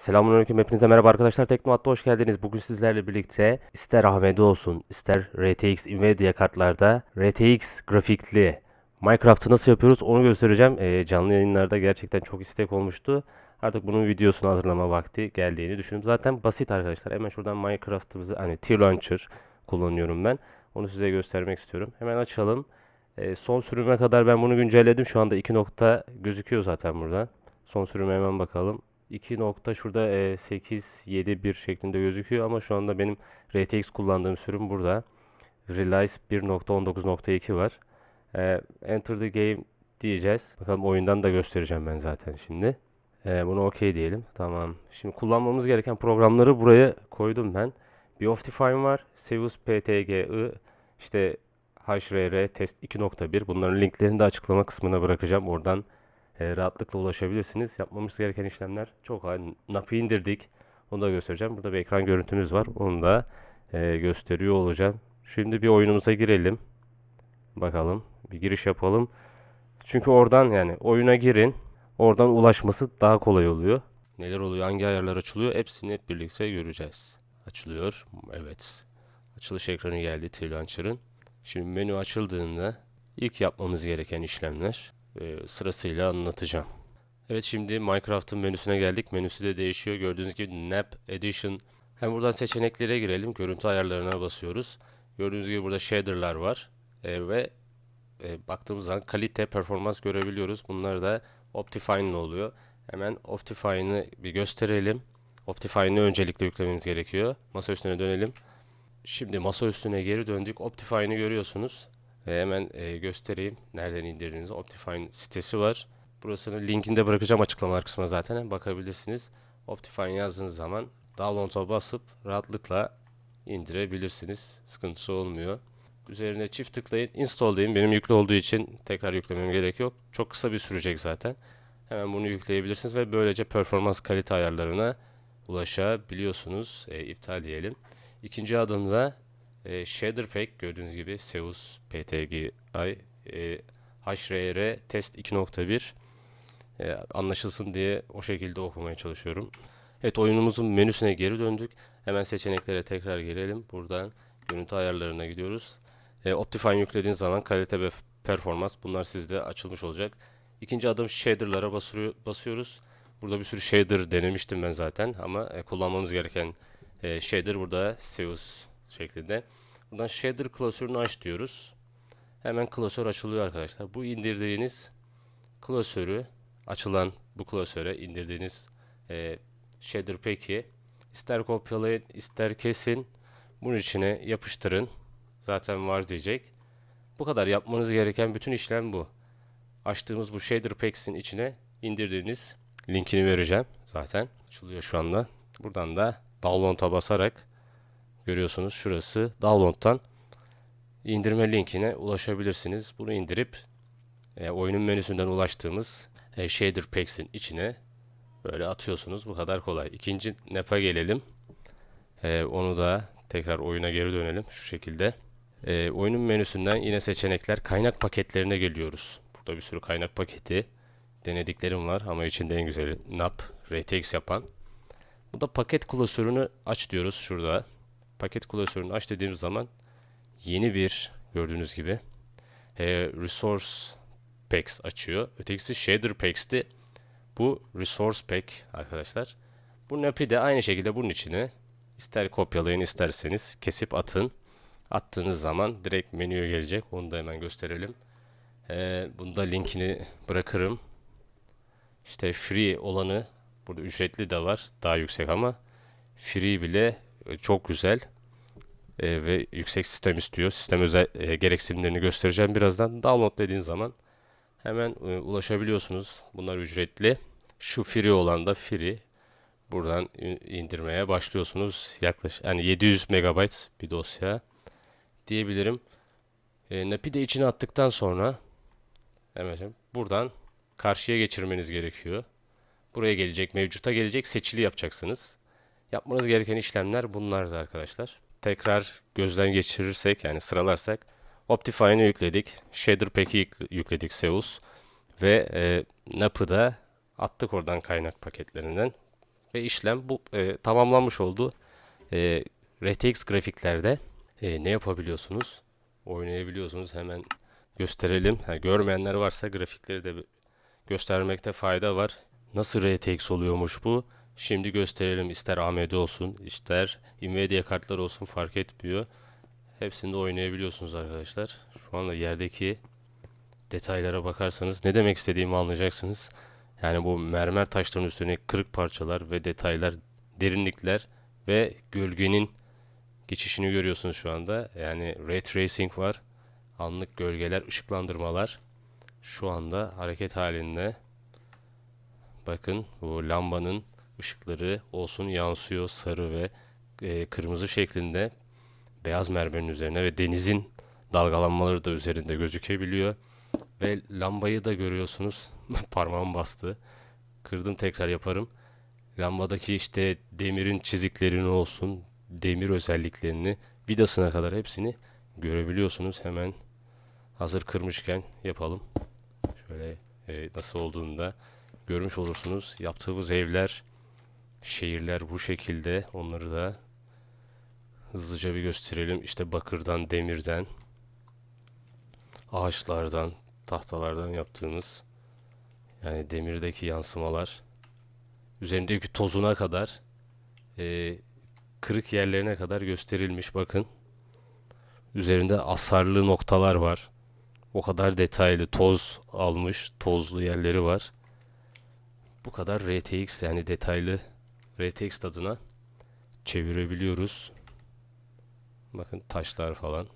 Selamünaleyküm hepinize merhaba arkadaşlar Teknoat'ta hoş geldiniz. Bugün sizlerle birlikte ister AMD olsun ister RTX Nvidia kartlarda RTX grafikli Minecraft'ı nasıl yapıyoruz onu göstereceğim. Ee, canlı yayınlarda gerçekten çok istek olmuştu. Artık bunun videosunu hazırlama vakti geldiğini düşünüyorum. Zaten basit arkadaşlar. Hemen şuradan Minecraft'ımızı hani Tier Launcher kullanıyorum ben. Onu size göstermek istiyorum. Hemen açalım. Ee, son sürüme kadar ben bunu güncelledim. Şu anda 2 nokta gözüküyor zaten burada. Son sürüme hemen bakalım. 2 nokta şurada e, 8, 7, 1 şeklinde gözüküyor ama şu anda benim RTX kullandığım sürüm burada. Realize 1.19.2 var. E, Enter the game diyeceğiz. Bakalım oyundan da göstereceğim ben zaten şimdi. E, bunu OK diyelim. Tamam. Şimdi kullanmamız gereken programları buraya koydum ben. Bir Optifine var. Seus PTGI işte HRR test 2.1 bunların linklerini de açıklama kısmına bırakacağım. Oradan e, rahatlıkla ulaşabilirsiniz. Yapmamız gereken işlemler çok kolay. NAP'ı indirdik. Onu da göstereceğim. Burada bir ekran görüntümüz var. Onu da e, gösteriyor olacağım. Şimdi bir oyunumuza girelim. Bakalım. Bir giriş yapalım. Çünkü oradan yani oyuna girin. Oradan ulaşması daha kolay oluyor. Neler oluyor? Hangi ayarlar açılıyor? Hepsini hep birlikte göreceğiz. Açılıyor. Evet. Açılış ekranı geldi T-Launcher'ın. Şimdi menü açıldığında ilk yapmamız gereken işlemler e, sırasıyla anlatacağım. Evet şimdi Minecraft'ın menüsüne geldik. Menüsü de değişiyor. Gördüğünüz gibi Nap Edition. Hem buradan seçeneklere girelim. Görüntü ayarlarına basıyoruz. Gördüğünüz gibi burada shader'lar var. E, ve e, baktığımız zaman kalite, performans görebiliyoruz. Bunlar da Optifine'le oluyor. Hemen Optifine'ı bir gösterelim. Optifine'ı öncelikle yüklememiz gerekiyor. Masa üstüne dönelim. Şimdi masa üstüne geri döndük. Optifine'ı görüyorsunuz. Ve hemen e, göstereyim nereden indirdiğinizi. Optifine sitesi var. Burasını linkini de bırakacağım açıklamalar kısmına zaten. Bakabilirsiniz. Optifine yazdığınız zaman download'a basıp rahatlıkla indirebilirsiniz. Sıkıntısı olmuyor. Üzerine çift tıklayın. Install deyin. Benim yüklü olduğu için tekrar yüklemem gerek yok. Çok kısa bir sürecek zaten. Hemen bunu yükleyebilirsiniz ve böylece performans kalite ayarlarına ulaşabiliyorsunuz. E, iptal diyelim. İkinci adımda e, Shader Pack gördüğünüz gibi Seus PTGI e, HRR test 2.1 e, anlaşılsın diye o şekilde okumaya çalışıyorum. Evet oyunumuzun menüsüne geri döndük. Hemen seçeneklere tekrar girelim. Buradan görüntü ayarlarına gidiyoruz. E, Optifine yüklediğiniz zaman kalite ve performans bunlar sizde açılmış olacak. İkinci adım shader'lara basıyor, basıyoruz. Burada bir sürü shader denemiştim ben zaten ama e, kullanmamız gereken e, shader burada Seus şeklinde. Buradan shader klasörünü aç diyoruz. Hemen klasör açılıyor arkadaşlar. Bu indirdiğiniz klasörü açılan bu klasöre indirdiğiniz e, shader pack'i ister kopyalayın ister kesin bunun içine yapıştırın. Zaten var diyecek. Bu kadar yapmanız gereken bütün işlem bu. Açtığımız bu shader packs'in içine indirdiğiniz linkini vereceğim. Zaten açılıyor şu anda. Buradan da download'a basarak görüyorsunuz şurası download'tan indirme linkine ulaşabilirsiniz. Bunu indirip e, oyunun menüsünden ulaştığımız e, shader packs'in içine böyle atıyorsunuz. Bu kadar kolay. İkinci NAP'a gelelim. E, onu da tekrar oyuna geri dönelim şu şekilde. E, oyunun menüsünden yine seçenekler kaynak paketlerine geliyoruz. Burada bir sürü kaynak paketi denediklerim var ama içinde en güzeli NAP, RTX yapan. Bu da paket klasörünü aç diyoruz şurada. Paket klasörünü aç dediğimiz zaman yeni bir gördüğünüz gibi e, resource packs açıyor. Ötekisi shader packs'ti. Bu resource pack arkadaşlar. Bu NAP'i de aynı şekilde bunun içine ister kopyalayın isterseniz kesip atın. Attığınız zaman direkt menüye gelecek. Onu da hemen gösterelim. Ee, bunda linkini bırakırım. İşte free olanı burada ücretli de var. Daha yüksek ama free bile e, çok güzel e, ve yüksek sistem istiyor. Sistem özel e, gereksinimlerini göstereceğim birazdan. Download dediğin zaman hemen e, ulaşabiliyorsunuz. Bunlar ücretli. Şu free olan da free. Buradan in- indirmeye başlıyorsunuz. Yaklaşık yani 700 MB bir dosya diyebilirim. E, NAP'i de içine attıktan sonra evet, buradan karşıya geçirmeniz gerekiyor. Buraya gelecek, mevcuta gelecek, seçili yapacaksınız. Yapmanız gereken işlemler bunlardı arkadaşlar. Tekrar gözden geçirirsek yani sıralarsak Optifine'ı yükledik. Shader Pack'i yükle- yükledik Seus. Ve e, NAP'ı attık oradan kaynak paketlerinden. ve işlem bu e, tamamlanmış oldu. E, RTX grafiklerde e, ne yapabiliyorsunuz? Oynayabiliyorsunuz. Hemen gösterelim. Ha, görmeyenler varsa grafikleri de göstermekte fayda var. Nasıl RTX oluyormuş bu? Şimdi gösterelim. İster AMD olsun, ister Nvidia kartlar olsun fark etmiyor. Hepsinde oynayabiliyorsunuz arkadaşlar. Şu anda yerdeki detaylara bakarsanız ne demek istediğimi anlayacaksınız. Yani bu mermer taşların üstüne kırık parçalar ve detaylar, derinlikler ve gölgenin geçişini görüyorsunuz şu anda. Yani ray tracing var. Anlık gölgeler, ışıklandırmalar şu anda hareket halinde. Bakın bu lambanın ışıkları olsun yansıyor sarı ve e, kırmızı şeklinde beyaz mermerin üzerine ve denizin dalgalanmaları da üzerinde gözükebiliyor. Ve lambayı da görüyorsunuz. Parmağım bastı. Kırdım tekrar yaparım. Lambadaki işte demirin çiziklerini olsun, demir özelliklerini, vidasına kadar hepsini görebiliyorsunuz. Hemen hazır kırmışken yapalım. Şöyle e, nasıl olduğunu da görmüş olursunuz. Yaptığımız evler, şehirler bu şekilde. Onları da hızlıca bir gösterelim. İşte bakırdan, demirden, ağaçlardan, tahtalardan yaptığımız yani demirdeki yansımalar üzerindeki tozuna kadar e, kırık yerlerine kadar gösterilmiş bakın. Üzerinde asarlı noktalar var. O kadar detaylı toz almış, tozlu yerleri var. Bu kadar RTX yani detaylı RTX tadına çevirebiliyoruz. Bakın taşlar falan.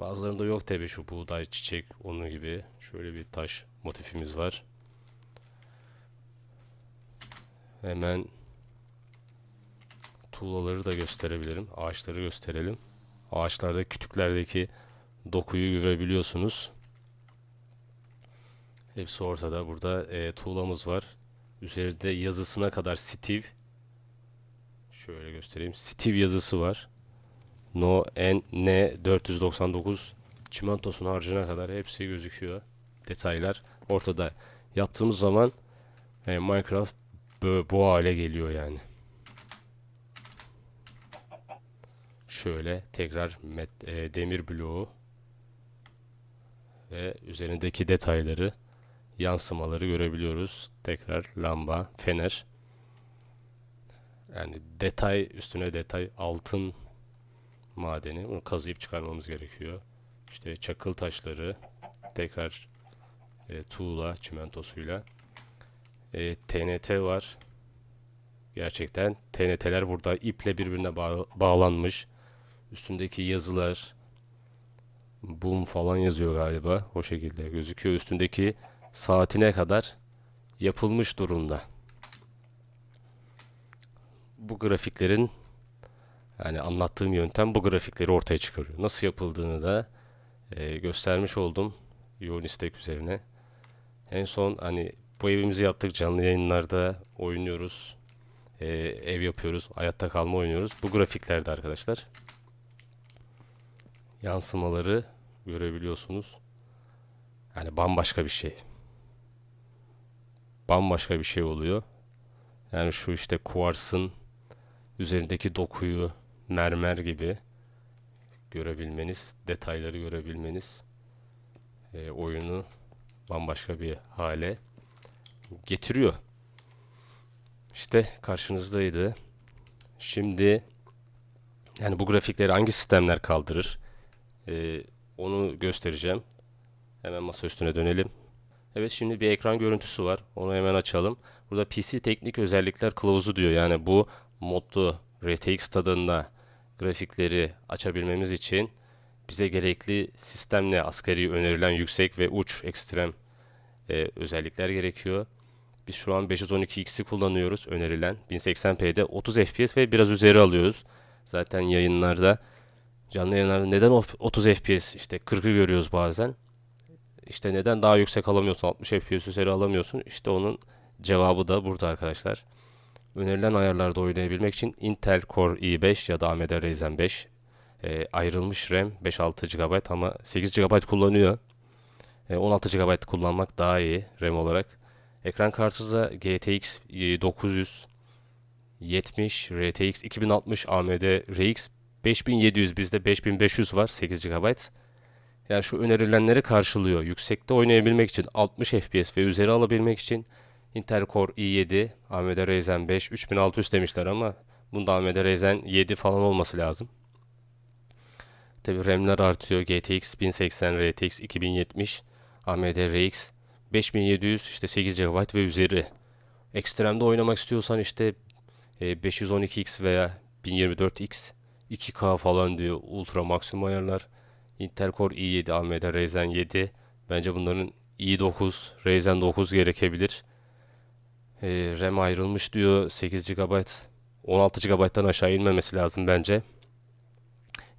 Bazılarında yok tabi şu buğday, çiçek, onun gibi. Şöyle bir taş motifimiz var. Hemen tuğlaları da gösterebilirim. Ağaçları gösterelim. Ağaçlarda kütüklerdeki dokuyu görebiliyorsunuz. Hepsi ortada. Burada e, tuğlamız var. Üzerinde yazısına kadar Steve. Şöyle göstereyim. Steve yazısı var. No N N 499 çimentosun harcına kadar hepsi gözüküyor. Detaylar ortada. Yaptığımız zaman e, Minecraft bu, hale geliyor yani. Şöyle tekrar met, e, demir bloğu ve üzerindeki detayları yansımaları görebiliyoruz. Tekrar lamba, fener. Yani detay üstüne detay altın madeni. Bunu kazıyıp çıkarmamız gerekiyor. İşte çakıl taşları, tekrar e, tuğla çimentosuyla. E, TNT var. Gerçekten TNT'ler burada iple birbirine bağ- bağlanmış. Üstündeki yazılar boom falan yazıyor galiba. O şekilde gözüküyor. Üstündeki saatine kadar yapılmış durumda. Bu grafiklerin yani anlattığım yöntem bu grafikleri ortaya çıkarıyor. Nasıl yapıldığını da e, göstermiş oldum yoğun istek üzerine. En son hani bu evimizi yaptık canlı yayınlarda oynuyoruz. E, ev yapıyoruz. Hayatta kalma oynuyoruz. Bu grafiklerde arkadaşlar. Yansımaları görebiliyorsunuz. Yani bambaşka bir şey. Bambaşka bir şey oluyor. Yani şu işte kuarsın üzerindeki dokuyu mermer gibi görebilmeniz, detayları görebilmeniz e, oyunu bambaşka bir hale getiriyor. İşte karşınızdaydı. Şimdi yani bu grafikleri hangi sistemler kaldırır? E, onu göstereceğim. Hemen masa üstüne dönelim. Evet şimdi bir ekran görüntüsü var. Onu hemen açalım. Burada PC teknik özellikler kılavuzu diyor. Yani bu modlu RTX tadında grafikleri açabilmemiz için bize gerekli sistemle asgari önerilen yüksek ve uç ekstrem e, özellikler gerekiyor. Biz şu an 512X'i kullanıyoruz önerilen 1080p'de 30 FPS ve biraz üzeri alıyoruz. Zaten yayınlarda canlı yayınlarda neden 30 FPS işte 40'ı görüyoruz bazen. İşte neden daha yüksek alamıyorsun 60 FPS üzeri alamıyorsun İşte onun cevabı da burada arkadaşlar. Önerilen ayarlarda oynayabilmek için Intel Core i5 ya da AMD Ryzen 5 e, ayrılmış RAM 5-6 GB ama 8 GB kullanıyor. E, 16 GB kullanmak daha iyi RAM olarak. Ekran kartı da GTX 900 70 RTX 2060 AMD RX 5700 bizde 5500 var 8 GB. Yani şu önerilenleri karşılıyor. Yüksekte oynayabilmek için 60 FPS ve üzeri alabilmek için Intel Core i7, AMD Ryzen 5 3600 demişler ama bunda AMD Ryzen 7 falan olması lazım. Tabi RAM'ler artıyor. GTX 1080, RTX 2070, AMD RX 5700 işte 8 GB ve üzeri. Ekstremde oynamak istiyorsan işte e, 512X veya 1024X 2K falan diyor. Ultra maksimum ayarlar. Intel Core i7, AMD Ryzen 7. Bence bunların i9, Ryzen 9 gerekebilir. E, RAM ayrılmış diyor 8 GB. 16 GB'dan aşağı inmemesi lazım bence.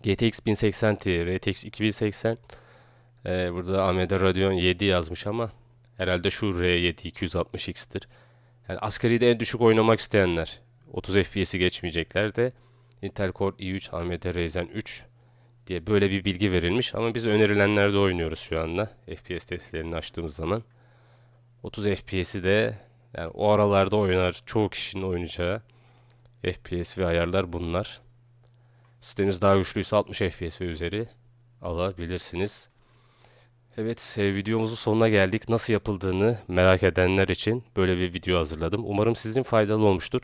GTX 1080 Ti, RTX 2080. Ee, burada AMD Radeon 7 yazmış ama herhalde şu R7 260X'tir. Yani asgaride en düşük oynamak isteyenler 30 FPS'i geçmeyecekler de Intel Core i3, AMD Ryzen 3 diye böyle bir bilgi verilmiş ama biz önerilenlerde oynuyoruz şu anda. FPS testlerini açtığımız zaman. 30 FPS'i de yani o aralarda oynar çoğu kişinin oynayacağı FPS ve ayarlar bunlar. Sisteminiz daha güçlüyse 60 FPS ve üzeri alabilirsiniz. Evet, e, videomuzun sonuna geldik. Nasıl yapıldığını merak edenler için böyle bir video hazırladım. Umarım sizin faydalı olmuştur.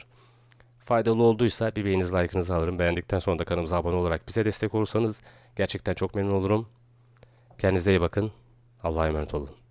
Faydalı olduysa bir beğeniniz, like'ınızı alırım. Beğendikten sonra da kanalımıza abone olarak bize destek olursanız gerçekten çok memnun olurum. Kendinize iyi bakın. Allah'a emanet olun.